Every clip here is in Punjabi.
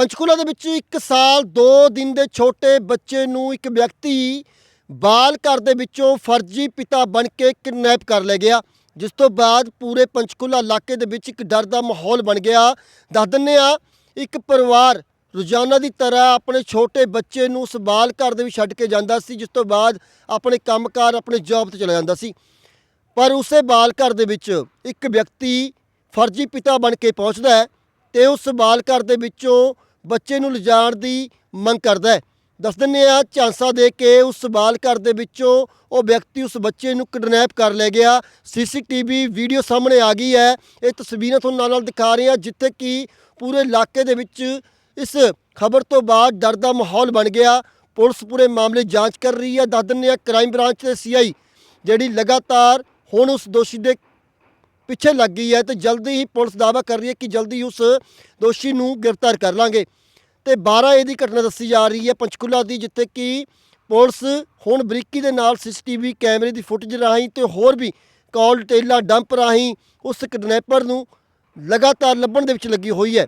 ਪੰਚਕੂਲਾ ਦੇ ਵਿੱਚ 1 ਸਾਲ 2 ਦਿਨ ਦੇ ਛੋਟੇ ਬੱਚੇ ਨੂੰ ਇੱਕ ਵਿਅਕਤੀ ਬਾਲ ਘਰ ਦੇ ਵਿੱਚੋਂ ਫਰਜ਼ੀ ਪਿਤਾ ਬਣ ਕੇ ਕਿਡਨੈਪ ਕਰ ਲੈ ਗਿਆ, ਜਿਸ ਤੋਂ ਬਾਅਦ ਪੂਰੇ ਪੰਚਕੂਲਾ ਇਲਾਕੇ ਦੇ ਵਿੱਚ ਇੱਕ ਡਰ ਦਾ ਮਾਹੌਲ ਬਣ ਗਿਆ। ਦੱਸ ਦਿੰਦੇ ਆ ਇੱਕ ਪਰਿਵਾਰ ਰੋਜ਼ਾਨਾ ਦੀ ਤਰ੍ਹਾਂ ਆਪਣੇ ਛੋਟੇ ਬੱਚੇ ਨੂੰ ਉਸ ਬਾਲ ਘਰ ਦੇ ਵਿੱਚ ਛੱਡ ਕੇ ਜਾਂਦਾ ਸੀ, ਜਿਸ ਤੋਂ ਬਾਅਦ ਆਪਣੇ ਕੰਮਕਾਰ, ਆਪਣੇ ਜੌਬ ਤੇ ਚਲਾ ਜਾਂਦਾ ਸੀ। ਪਰ ਉਸੇ ਬਾਲ ਘਰ ਦੇ ਵਿੱਚ ਇੱਕ ਵਿਅਕਤੀ ਫਰਜ਼ੀ ਪਿਤਾ ਬਣ ਕੇ ਪਹੁੰਚਦਾ ਹੈ ਤੇ ਉਸ ਬਾਲ ਘਰ ਦੇ ਵਿੱਚੋਂ ਬੱਚੇ ਨੂੰ ਲਿਜਾਣ ਦੀ ਮੰਗ ਕਰਦਾ ਹੈ। ਦੱਸ ਦਿੰਦੇ ਆ ਝਾਂਸਾ ਦੇ ਕੇ ਉਸ ਬਾਲ ਘਰ ਦੇ ਵਿੱਚੋਂ ਉਹ ਵਿਅਕਤੀ ਉਸ ਬੱਚੇ ਨੂੰ ਕਿਡਨੈਪ ਕਰ ਲੈ ਗਿਆ। ਸੀਸੀਟੀਵੀ ਵੀਡੀਓ ਸਾਹਮਣੇ ਆ ਗਈ ਹੈ। ਇਹ ਤਸਵੀਰਾਂ ਤੁਹਾਨੂੰ ਨਾਲ ਨਾਲ ਦਿਖਾ ਰਹੇ ਹਾਂ, ਜਿੱਥੇ ਕਿ ਪੂਰੇ ਇਲਾਕੇ ਦੇ ਵਿੱਚ ਇਸ ਖਬਰ ਤੋਂ ਬਾਅਦ ਡਰ ਦਾ ਮਾਹੌਲ ਬਣ ਗਿਆ। ਪੁਲਿਸ ਪੂਰੇ ਮਾਮਲੇ ਜਾਂਚ ਕਰ ਰਹੀ ਹੈ। ਦੱਸ ਦਿੰਦੇ ਆ ਕ੍ਰਾਈਮ ਬ੍ਰਾਂਚ ਦੇ ਸੀਆਈ ਜਿਹੜੀ ਲਗਾਤਾਰ ਹੁਣ ਉਸ ਦੋਸ਼ੀ ਦੇ ਪਿੱਛੇ ਲੱਗ ਗਈ ਹੈ ਤੇ ਜਲਦੀ ਹੀ ਪੁਲਿਸ ਦਾਅਵਾ ਕਰ ਰਹੀ ਹੈ ਕਿ ਜਲਦੀ ਉਸ ਦੋਸ਼ੀ ਨੂੰ ਗ੍ਰਿਫਤਾਰ ਕਰ ਲਾਂਗੇ। ਤੇ 12 ਇਹ ਦੀ ਘਟਨਾ ਦੱਸੀ ਜਾ ਰਹੀ ਹੈ ਪੰਚਕੂਲਾ ਦੀ, ਜਿੱਥੇ ਕਿ ਪੁਲਿਸ ਹੁਣ ਬਰੀਕੀ ਦੇ ਨਾਲ ਸੀਸੀਟੀਵੀ ਕੈਮਰੇ ਦੀ ਫੁਟੇਜ ਰਾਹੀਂ ਤੇ ਹੋਰ ਵੀ ਕਾਲ ਡਿਟੇਲਾਂ ਡੰਪ ਰਾਹੀਂ ਉਸ ਕਿਡਨੈਪਰ ਨੂੰ ਲਗਾਤਾਰ ਲੱਭਣ ਦੇ ਵਿੱਚ ਲੱਗੀ ਹੋਈ ਹੈ।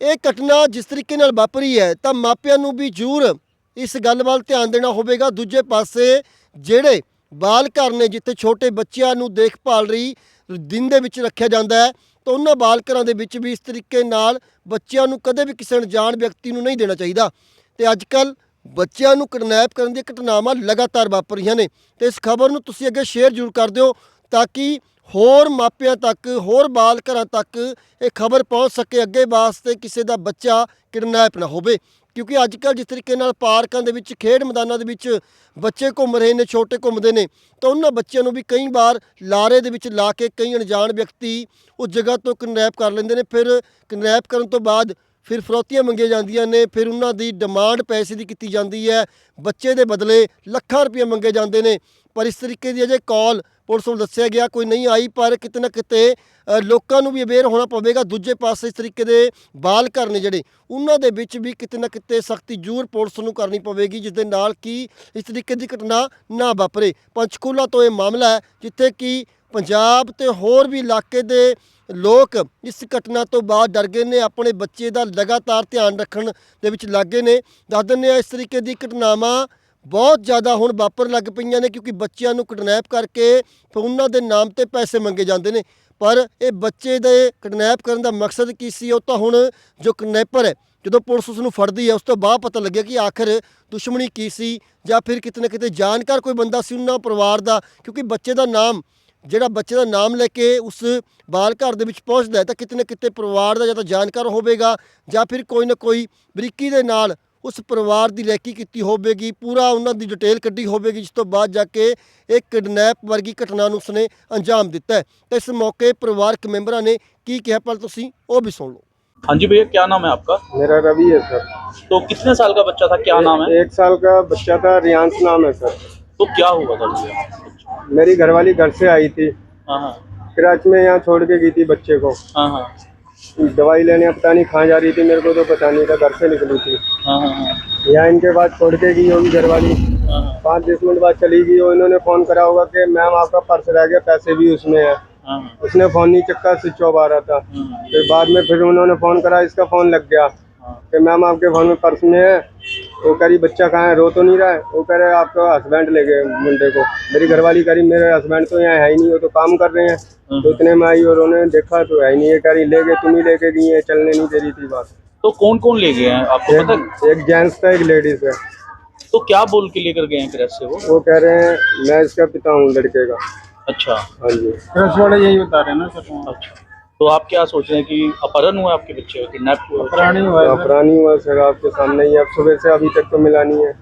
ਇਹ ਘਟਨਾ ਜਿਸ ਤਰੀਕੇ ਨਾਲ ਵਾਪਰੀ ਹੈ, ਤਾਂ ਮਾਪਿਆਂ ਨੂੰ ਵੀ ਜ਼ਰੂਰ ਇਸ ਗੱਲ ਵੱਲ ਧਿਆਨ ਦੇਣਾ ਹੋਵੇਗਾ। ਦੂਜੇ ਪਾਸੇ, ਜਿਹੜੇ ਬਾਲ ਘਰ ਨੇ, ਜਿੱਥੇ ਛੋਟੇ ਬੱਚਿਆਂ ਨੂੰ ਦੇਖਭਾਲ ਲਈ ਦਿਨ ਦੇ ਵਿੱਚ ਰੱਖਿਆ ਜਾਂਦਾ ਹੈ, ਤਾਂ ਉਹਨਾਂ ਬਾਲ ਘਰਾਂ ਦੇ ਵਿੱਚ ਵੀ ਇਸ ਤਰੀਕੇ ਨਾਲ ਬੱਚਿਆਂ ਨੂੰ ਕਦੇ ਵੀ ਕਿਸੇ ਅਣਜਾਣ ਵਿਅਕਤੀ ਨੂੰ ਨਹੀਂ ਦੇਣਾ ਚਾਹੀਦਾ। ਤੇ ਅੱਜ ਕੱਲ ਬੱਚਿਆਂ ਨੂੰ ਕਿਡਨੈਪ ਕਰਨ ਦੀਆਂ ਘਟਨਾਵਾਂ ਲਗਾਤਾਰ ਵਾਪਰ ਰਹੀਆਂ ਨੇ। ਤੇ ਇਸ ਖਬਰ ਨੂੰ ਤੁਸੀਂ ਅੱਗੇ ਸ਼ੇਅਰ ਜ਼ਰੂਰ ਕਰ ਦਿਓ, ਤਾਂ ਕਿ ਹੋਰ ਮਾਪਿਆਂ ਤੱਕ, ਹੋਰ ਬਾਲ ਘਰਾਂ ਤੱਕ ਇਹ ਖਬਰ ਪਹੁੰਚ ਸਕੇ ਅੱਗੇ ਵਾਸਤੇ ਕਿਸੇ ਦਾ ਬੱਚਾ ਕਿਡਨੈਪ ਨਾ ਹੋਵੇ। ਕਿਉਂਕਿ ਅੱਜ ਕੱਲ੍ਹ ਜਿਸ ਤਰੀਕੇ ਨਾਲ ਪਾਰਕਾਂ ਦੇ ਵਿੱਚ, ਖੇਡ ਮੈਦਾਨਾਂ ਦੇ ਵਿੱਚ ਬੱਚੇ ਘੁੰਮ ਰਹੇ ਨੇ, ਛੋਟੇ ਘੁੰਮਦੇ ਨੇ, ਤਾਂ ਉਹਨਾਂ ਬੱਚਿਆਂ ਨੂੰ ਵੀ ਕਈ ਵਾਰ ਲਾਰੇ ਦੇ ਵਿੱਚ ਲਾ ਕੇ ਕਈ ਅਣਜਾਣ ਵਿਅਕਤੀ ਉਸ ਜਗ੍ਹਾ ਤੋਂ ਕਿਡਨੈਪ ਕਰ ਲੈਂਦੇ ਨੇ। ਫਿਰ ਕਿਡਨੈਪ ਕਰਨ ਤੋਂ ਬਾਅਦ ਫਿਰ ਫਰੋਤੀਆਂ ਮੰਗੀਆਂ ਜਾਂਦੀਆਂ ਨੇ, ਫਿਰ ਉਹਨਾਂ ਦੀ ਡਿਮਾਂਡ ਪੈਸੇ ਦੀ ਕੀਤੀ ਜਾਂਦੀ ਹੈ। ਬੱਚੇ ਦੇ ਬਦਲੇ ਲੱਖਾਂ ਰੁਪਏ ਮੰਗੇ ਜਾਂਦੇ ਨੇ। ਪਰ ਇਸ ਤਰੀਕੇ ਦੀ ਅਜੇ ਕਾਲ ਪੁਲਿਸ ਨੂੰ ਦੱਸਿਆ ਗਿਆ ਕੋਈ ਨਹੀਂ ਆਈ, ਪਰ ਕਿਤੇ ਨਾ ਕਿਤੇ ਲੋਕਾਂ ਨੂੰ ਵੀ ਅਵੇਅਰ ਹੋਣਾ ਪਵੇਗਾ ਦੂਜੇ ਪਾਸੇ ਇਸ ਤਰੀਕੇ ਦੇ ਬਾਲ ਘਰ ਨੇ ਜਿਹੜੇ, ਉਹਨਾਂ ਦੇ ਵਿੱਚ ਵੀ ਕਿਤੇ ਨਾ ਕਿਤੇ ਸਖਤੀ ਜ਼ਰੂਰ ਪੁਲਿਸ ਨੂੰ ਕਰਨੀ ਪਵੇਗੀ, ਜਿਸ ਦੇ ਨਾਲ ਕਿ ਇਸ ਤਰੀਕੇ ਦੀ ਘਟਨਾ ਨਾ ਵਾਪਰੇ। ਪੰਚਕੂਲਾ ਤੋਂ ਇਹ ਮਾਮਲਾ ਹੈ, ਜਿੱਥੇ ਕਿ ਪੰਜਾਬ ਤੇ ਹੋਰ ਵੀ ਇਲਾਕੇ ਦੇ ਲੋਕ ਇਸ ਘਟਨਾ ਤੋਂ ਬਾਅਦ ਡਰ ਗਏ ਨੇ, ਆਪਣੇ ਬੱਚੇ ਦਾ ਲਗਾਤਾਰ ਧਿਆਨ ਰੱਖਣ ਦੇ ਵਿੱਚ ਲੱਗੇ ਨੇ। ਦੱਸ ਦਿੰਦੇ ਆ ਇਸ ਤਰੀਕੇ ਦੀ ਘਟਨਾਵਾਂ ਬਹੁਤ ਜ਼ਿਆਦਾ ਹੁਣ ਵਾਪਰ ਲੱਗ ਪਈਆਂ ਨੇ ਕਿਉਂਕਿ ਬੱਚਿਆਂ ਨੂੰ ਕਿਡਨੈਪ ਕਰਕੇ ਫਿਰ ਦੇ ਨਾਮ ਤੇ ਪੈਸੇ ਮੰਗੇ ਜਾਂਦੇ ਨੇ। ਪਰ ਇਹ ਬੱਚੇ ਦੇ ਕਿਡਨੈਪ ਕਰਨ ਦਾ ਮਕਸਦ ਕੀ ਸੀ? ਉਹ ਤਾਂ ਹੁਣ ਜੋ ਕਿਡਨੈਪਰ ਹੈ, ਜਦੋਂ ਪੁਲਿਸ ਉਸ ਨੂੰ ਫੜਦੀ ਹੈ, ਉਸ ਤੋਂ ਬਾਅਦ ਪਤਾ ਲੱਗਿਆ ਕਿ ਆਖਰ ਦੁਸ਼ਮਣੀ ਕੀ ਸੀ ਜਾਂ ਫਿਰ ਕਿਤੇ ਨਾ ਕਿਤੇ ਜਾਣਕਾਰ ਕੋਈ ਬੰਦਾ ਸੀ ਉਹਨਾਂ ਪਰਿਵਾਰ ਦਾ, ਕਿਉਂਕਿ ਬੱਚੇ ਦਾ ਨਾਮ, ਜਿਹੜਾ ਬੱਚੇ ਦਾ ਨਾਮ ਲੈ ਕੇ ਉਸ ਬਾਲ ਘਰ ਦੇ ਵਿੱਚ ਪਹੁੰਚਦਾ ਹੈ, ਤਾਂ ਕਿਤੇ ਨਾ ਕਿਤੇ ਪਰਿਵਾਰ ਦਾ ਜਾਂ ਤਾਂ ਜਾਣਕਾਰ ਹੋਵੇਗਾ ਜਾਂ ਫਿਰ ਕੋਈ ਨਾ ਕੋਈ ਬਰੀਕੀ ਦੇ ਨਾਲ ਉਸ ਪਰਿਵਾਰ ਦੀ ਰੈਕੀ ਕੀਤੀ ਹੋਵੇਗੀ ਪੂਰਾ ਉਹਨਾਂ ਦੀ ਡਿਟੇਲ ਕੱਢੀ ਹੋਵੇਗੀ ਜਿਸ ਤੋਂ ਬਾਅਦ ਜਾ ਕੇ ਇਹ ਕਿਡਨੈਪ ਵਰਗੀ ਘਟਨਾ ਨੂੰ ਉਸਨੇ ਅੰਜਾਮ ਦਿੱਤਾ ਹੈ ਤੇ ਇਸ ਮੌਕੇ ਪਰਿਵਾਰਕ ਮੈਂਬਰਾਂ ਨੇ ਕੀ ਕਿਹਾ ਪਰ ਤੁਸੀਂ ਉਹ ਵੀ ਸੁਣ ਲਓ हाँ जी भैया क्या नाम है आपका मेरा रवि है सर तो कितने साल का बच्चा था क्या नाम है एक साल का बच्चा था रियांश नाम है सर तो क्या हुआ था भैया मेरी घरवाली घर से आई थी हाँ हाँ कराची में यहाँ छोड़ के गई थी बच्चे को हाँ हाँ दवाई लेने पता नहीं खा जा रही थी मेरे को तो पता नहीं था घर से निकली थी। हाँ हाँ हाँ। यहाँ इनके बाद छोड़ के गई होगी घरवाली। हाँ हाँ। पाँच दस मिनट बाद चली गई और इन्होंने फ़ोन करा होगा कि मैम आपका पर्स रह गया पैसे भी उसमें है। उसने फ़ोन नहीं चक्का स्विच ऑफ़ आ रहा था। फिर बाद में फिर उन्होंने फ़ोन करा इसका फ़ोन लग गया कि मैम आपके फ़ोन में पर्स में है। वो कह रही बच्चा कहाँ है? रो तो नहीं रहा है? वो कह रहे आपका हस्बैंड ले गए मुंडे को। मेरी घरवाली कह रही मेरे हस्बैंड तो यहाँ है ही नहीं वो तो काम कर रहे हैं। तो इतने में आई और उन्होंने देखा तो है ही नहीं। ये कह रही ले गए तुम ही लेके गई है चलने नहीं दे रही थी बात। तो कौन कौन ले गए हैं? आपको पता है? एक, एक जेंट्स था एक लेडीज़ है। तो क्या बोल के लेकर गए हैं क्रैश से वो? वो कह रहे हैं मैं इसका पिता हूँ लड़के का। अच्छा। हाँ जी। प्रेस वाले यही बता रहे हैं ना सर। अच्छा। तो आप क्या सोच रहे हैं कि अपहरण हुआ आपके बच्चे का किडनैप हुआ पुरानी हुआ है सर। अपरानी हुआ सर आपके सामने ही अब सुबह से अभी तक तो मिला नहीं है